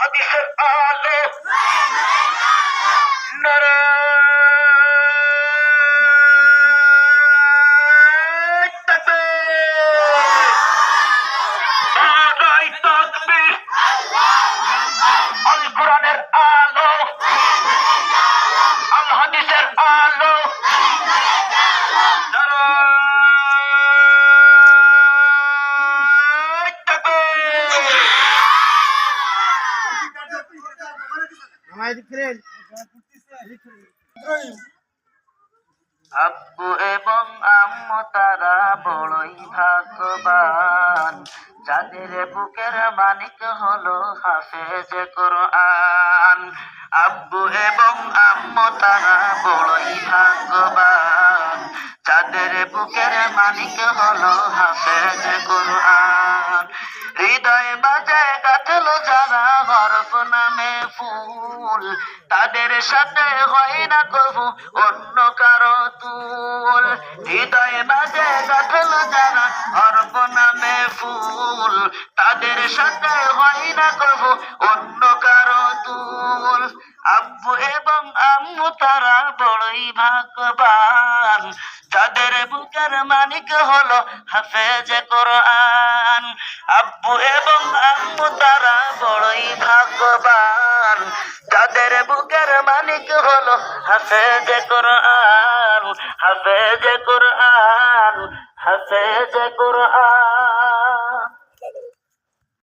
হাদিসের আলো আব্বু এবং আম্মু তারা বড়ই ভাগ্যবান। যাদের বুকের মানিক হলো হাফেজ কোরআন। আব্বু এবং আম্মু তারা বড়ই ভাগ্যবান। যাদের বুকের মানিক হলো হাফেজ কোরআন। হৃদয় বাজে গাঁথলো যারা ফুল তাদের সাথে হয় না কবু অন্য কারও তুল। হৃদয় বাজে গাঁথলো যারা হরফ নামে ফুল, তাদের সাথে হয় না কবু অন্য কারও তুল। আব্বু এবং আম্মু তারা বড়ই ভাগবান যাদের বুকের মানিক হলো হাফেজ কোরআন। আব্বু এবং আম্মু তারা বড়ই ভাগ্যবান। যাদের বুকের মালিক হলো হাফেজ কোরআন হাফেজ কোরআন হাফেজ কোরআন।